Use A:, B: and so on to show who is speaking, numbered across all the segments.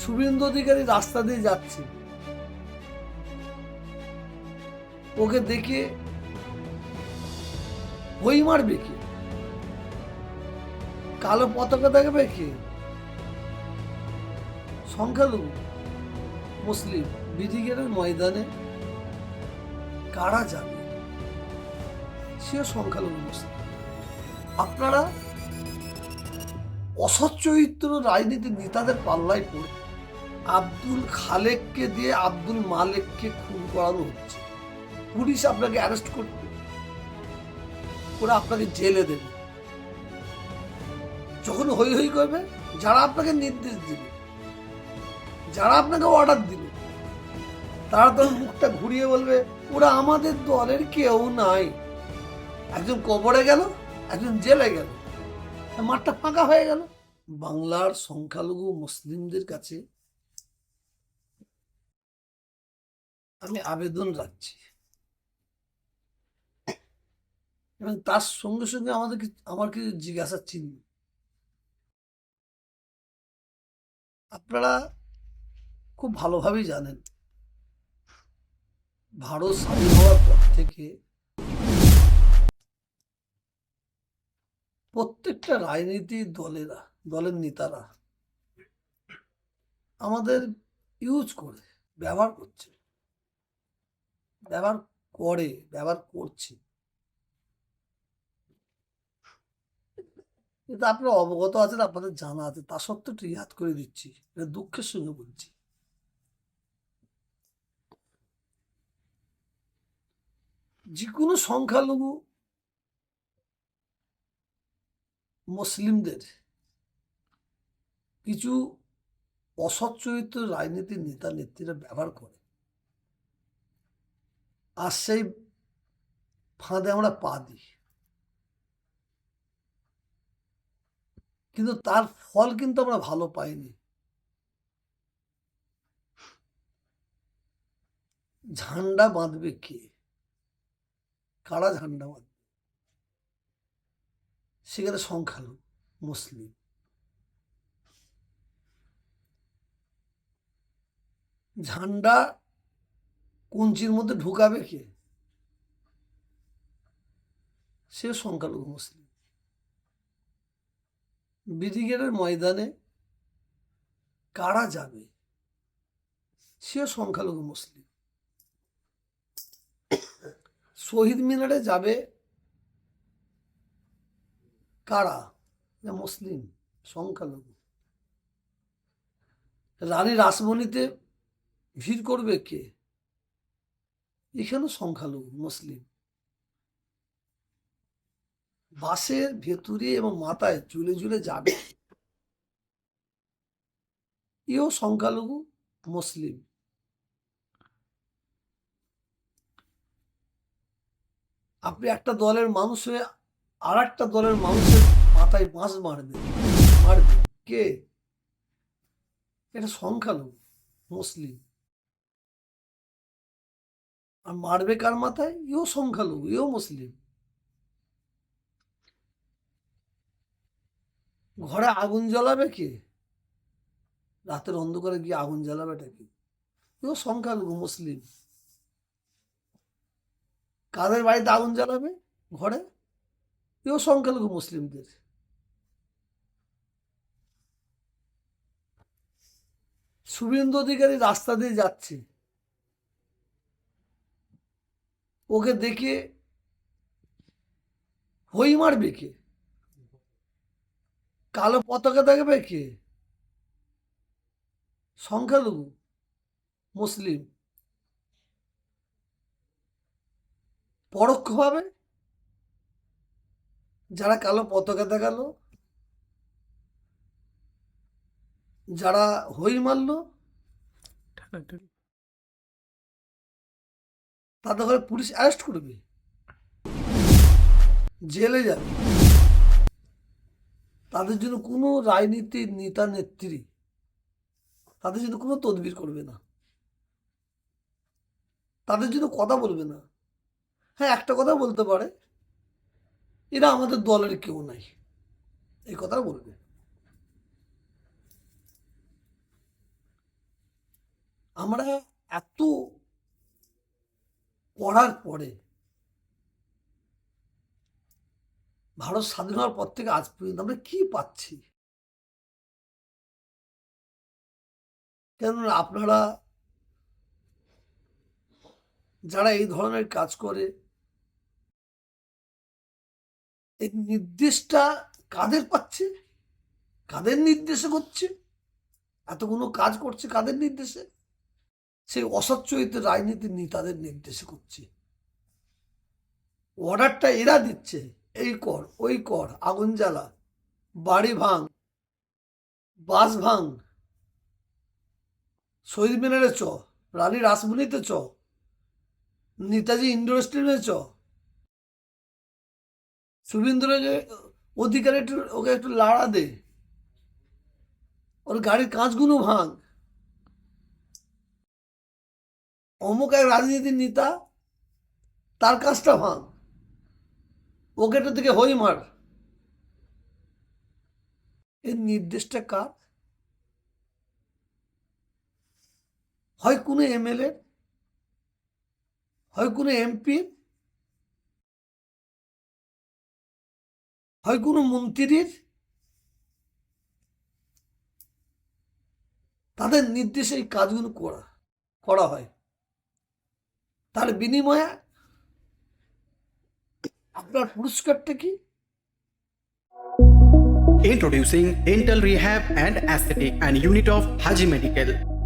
A: শুভেন্দু অধিকারী রাস্তা দিয়ে যাচ্ছে। ওকে দেখে হই মারবে কে? কালো পতাকা দেখবে কে? সংখ্যালঘু, মুসলিম বিধিগের ময়দানে কারা যাবে? সেও সংখ্যালঘু মুসলিম আপনারা অসৎ চরিত্র রাজনীতির নেতাদের পাল্লায় পড়ে আব্দুল খালেককে দিয়ে আব্দুল মালেককে খুন করানো হচ্ছে। পুলিশ আপনাকে অ্যারেস্ট করবে। ওরা আপনাকে জেলে দেবে। যখন হই হই করবে, যারা আপনাকে নির্দেশ দিবে, যারা আপনাকে অর্ডার দিবে, তারা তখন মুখটা ঘুরিয়ে বলবে, ওরা আমাদের দলের কেউ নাই। একজন কবরে গেল, একজন জেলে গেল। মাঠটা ফাঁকা হয়ে গেল। বাংলার সংখ্যালঘু মুসলিমদের কাছে আমি আবেদন রাখছি। এবং তার সঙ্গে সঙ্গে আমাদের আমার কিছু জিজ্ঞাসা চিহ্ন? আপনারা খুব ভালোভাবেই জানেন, ভারত স্বাধীন হওয়ার পর থেকে প্রত্যেকটা রাজনীতি দলেরা, দলের নেতারা আমাদের ইউজ করে, ব্যবহার করছে। ব্যবহার করে, ব্যবহার করছে। কিন্তু আপনার অবগত আছেন, আপনাদের জানা আছে, তা সত্ত্বেও একটু ইয়াদ করে দিচ্ছি, এটা দুঃখের সঙ্গে বলছি। যে কোনো সংখ্যালঘু মুসলিমদের। কিছু অসৎ চরিত্র রাজনীতির নেতা, নেত্রীরা ব্যবহার করে। আর সেই ফাঁদে আমরা পা দিই। কিন্তু তার ফল কিন্তু আমরা ভালো পাইনি। ঝান্ডা বাঁধবে কে? কারা ঝান্ডা বাঁধবে? সেখানে সংখ্যালঘু, মুসলিম। ঝান্ডা কুঞ্চির মধ্যে ঢুকাবে কে? সে সংখ্যালঘু, মুসলিম। ব্রিগেডের ময়দানে কারা যাবে? সে সংখ্যালঘু, মুসলিম। শহীদ মিনারে যাবে কারা? না মুসলিম, সংখ্যালঘু। রানী রাসমণিতে ভিড় করবে কে? এখানে সংখ্যালঘু, মুসলিম। বাসের ভেতরে এবং মাথায় ঝুলে ঝুলে যাবে। এও সংখ্যালঘু, মুসলিম। আপনি একটা দলের মানুষ হয়ে আর একটা দলের মানুষের মাথায় বাঁশ মারবে মারবে কে? এটা সংখ্যালঘু, মুসলিম। আর মারবে কার মাথায়? ইও সংখ্যালঘু, ইও মুসলিম। ঘরে আগুন জ্বালাবে কে? রাতের অন্ধকারে গিয়ে আগুন জ্বালাবেটা কি? ইও সংখ্যালঘু, মুসলিম। কাদের বাড়িতে আগুন জ্বালাবে? ঘরে? এও সংখ্যালঘু মুসলিমদের শুভেন্দু অধিকারী রাস্তা দিয়ে যাচ্ছে ওকে দেখে হই মারবে কে কালো পতাকা দেখবে কে সংখ্যালঘু মুসলিম পরোক্ষভাবে যারা কালো পতাকা দেখাল যারা হই মারলো তাদের ঘরে পুলিশ অ্যারেস্ট করবে। জেলে যাবে। তাদের জন্য কোনো রাজনীতির নেতা নেত্রী তাদের জন্য কোনো তদবির করবে না। তাদের জন্য কথা বলবে না। হ্যাঁ একটা কথা বলতে পারে। এরা আমাদের দলের কেউ নাই। এই কথা বলবে। আমরা এত পড়ার পরে, ভারত স্বাধীন হওয়ার পর থেকে আজ পর্যন্ত আমরা কি পাচ্ছি? কেন আপনারা যারা এই ধরনের কাজ করে এই নির্দেশটা কাদের পাচ্ছে? কাদের নির্দেশে করছে? এতগুলো কাজ করছে কাদের নির্দেশে? সেই অসচ্চরিত রাজনীতির নেতাদের নির্দেশে করছে। অর্ডারটা এরা দিচ্ছে। এই কর, ওই কর, আগুন জ্বালা, বাড়ি ভাঙ, বাস ভাঙ, শহীদ মিনারে চ, রানী রাসমণিতে চ, নেতাজি ইন্ডোর স্টেডিয়ামে চ শুভেন্দ্র অধিকার একটু, ওকে একটু লাড়া দে। ওর গাড়ির কাঁচগুলো ভাঙ। অমুক এক রাজনীতির নেতা, তার কাজটা ভাঙ। ওকে একটু থেকে হই মার। এর নির্দেশটা কার? হয় কোনো এমএলএ, হয় কোনো এমপি হয় কোনো মন্ত্রীর তাদের নির্দেশে এই কাজগুলো করা করা হয় তার বিনিময়ে আপনার পুরস্কারটা কি
B: Introducing Dental Rehab and Aesthetic and Unit of Haji Medical.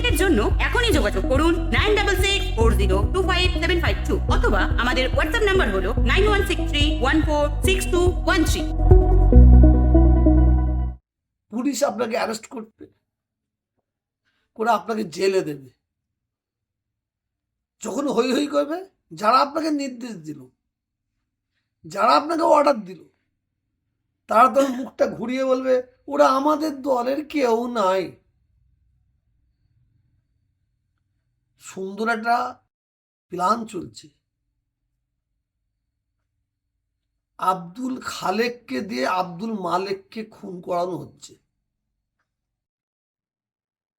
C: অ্যাপয়েন্টমেন্টের জন্য এখনই যোগাযোগ করুন nine double six four zero two five seven five two অথবা আমাদের হোয়াটসঅ্যাপ নাম্বার হলো nine one six three one four six two one three.
A: Police আপনাকে arrest করবে, করে আপনাকে জেলে দেবে। যখন হই হই করবে, যারা আপনাকে নির্দেশ দিল, যারা আপনাকে অর্ডার দিল, তারা তখন মুখটা ঘুরিয়ে বলবে, ওরা আমাদের দলের কেউ নাই। সুন্দর একটা প্ল্যান চলছে। আব্দুল খালেককে দিয়ে আব্দুল মালেককে খুন করানো হচ্ছে।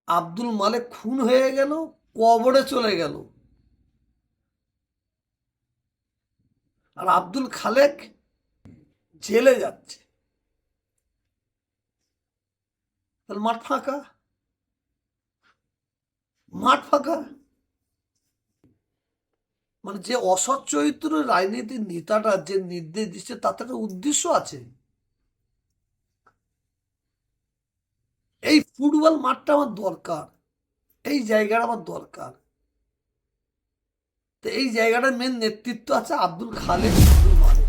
A: আব্দুল মালেক খুন হয়ে গেল, কবরে চলে গেল। আর আব্দুল খালেক জেলে যাচ্ছে। তাহলে মাঠ ফাঁকা? মাঠ ফাঁকা? মানে যে অসৎ চরিত্র রাজনীতির নেতাটা যে নির্দেশ দিচ্ছে তাতে একটা উদ্দেশ্য আছে। এই ফুটবল মাঠটা আমার দরকার, এই জায়গাটা আমার দরকার। তো এই জায়গাটার মেন নেতৃত্ব আছে আব্দুল খালেক, আব্দুল মালিক।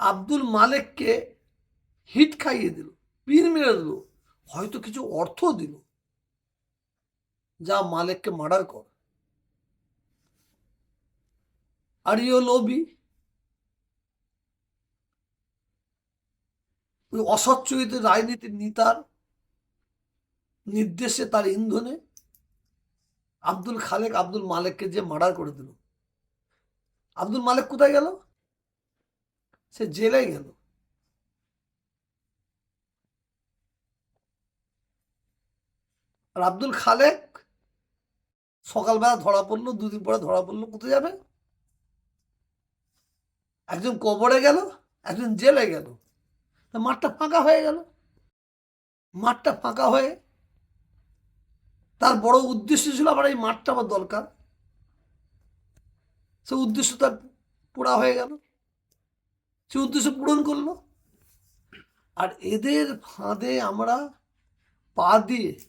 A: আব্দুল মালিককে হিট খাইয়ে দিল, পিন মেরে দিল, হয়তো কিছু অর্থ দিল, যা মালিককে মার্ডার কর। আর ইও লোবি ওই অসচ্চরিত রাজনীতির নেতার নির্দেশে তার ইন্ধনে আব্দুল খালেক আব্দুল মালেককে যে মার্ডার করে দিল। আব্দুল মালেক কোথায় গেল? সে জেলে গেল। আর আব্দুল খালেক সকালবেলা ধরা পড়ল, দুদিন পরে ধরা পড়ল, কোথায় যাবে? একজন কবরে গেল, একজন জেলে গেল। মাঠটা ফাঁকা হয়ে গেল। মাঠটা ফাঁকা হয়ে তার বড় উদ্দেশ্য ছিল আমার এই মাঠটা আমার দরকার। সে উদ্দেশ্য তার পুরা হয়ে গেল। সে উদ্দেশ্য পূরণ করল। আর এদের ফাঁদে আমরা পা দিয়ে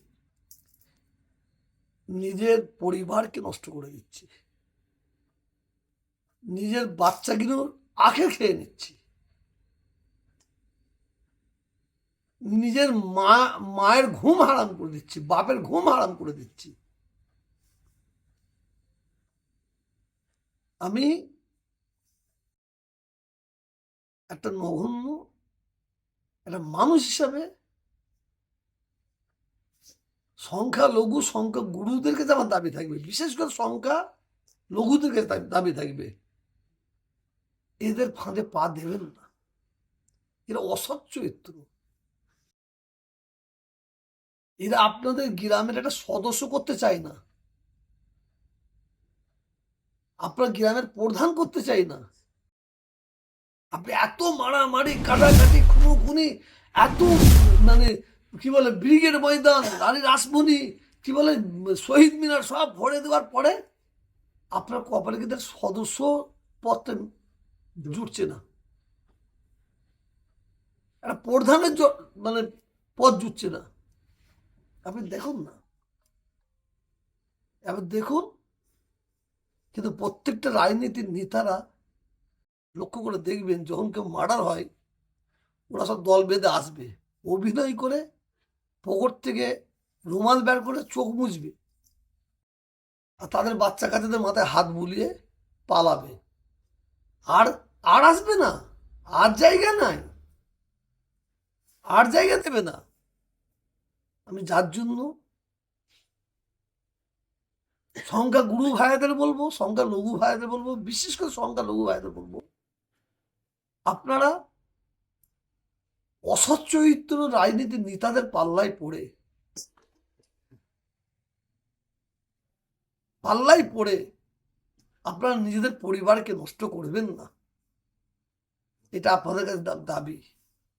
A: নিজের পরিবারকে নষ্ট করে দিচ্ছি। নিজের বাচ্চাগুলো আখে খেয়ে নিচ্ছি। নিজের মা, মায়ের ঘুম হারাম করে দিচ্ছি, বাপের ঘুম হারাম করে দিচ্ছি। আমি একটা নগণ্য, একটা মানুষ হিসাবে সংখ্যা লঘু সংখ্যা গুরুদের কাছে আমার দাবি থাকবে। বিশেষ করে সংখ্যা লঘুদের কাছে দাবি- দাবি থাকবে। এদের ফাঁদে পা দেবেন না। এরা অসৎ চরিত্র। এরা আপনাদের গ্রামের একটা সদস্য করতে চায় না। আপনার গ্রামের প্রধান করতে চাই না। আপনি এত মারামারি, কাটাকাটি, খুনোখুনি, এত মানে কি বলে, ব্রিগেড ময়দান, রানী রাসমণি, কি বলে, শহীদ মিনার সব ভরে দেওয়ার পরে আপনার কপালে কিন্তু সদস্য পদটা জুটছে না। একটা প্রধানের মানে পদ জুটছে না। আপনি দেখুন না। এবার দেখুন, কিন্তু প্রত্যেকটা রাজনীতির নেতারা লক্ষ্য করে দেখবেন, যখন কেউ মার্ডার হয়, ওরা সব দল বেঁধে আসবে। অভিনয় করে পকট থেকে রুমাল বের করে চোখ মুছবে। আর তাদের বাচ্চা কাচ্চাদের মাথায় হাত বুলিয়ে পালাবে। আর আর আসবে না, আর জায়গা নাই, আর জায়গা দেবে না। আমি যার জন্য সংখ্যা গুরু ভাইয়াদের বলব, সংখ্যা লঘু ভাইয়াদের বলব, বিশেষ করে সংখ্যা লঘু ভাইয়াদের বলব, আপনারা অসৎ চরিত্র রাজনীতির নেতাদের পাল্লায় পড়ে পাল্লায় পড়ে আপনারা নিজেদের পরিবারকে নষ্ট করবেন না। এটা আপনাদের কাছে দাবি।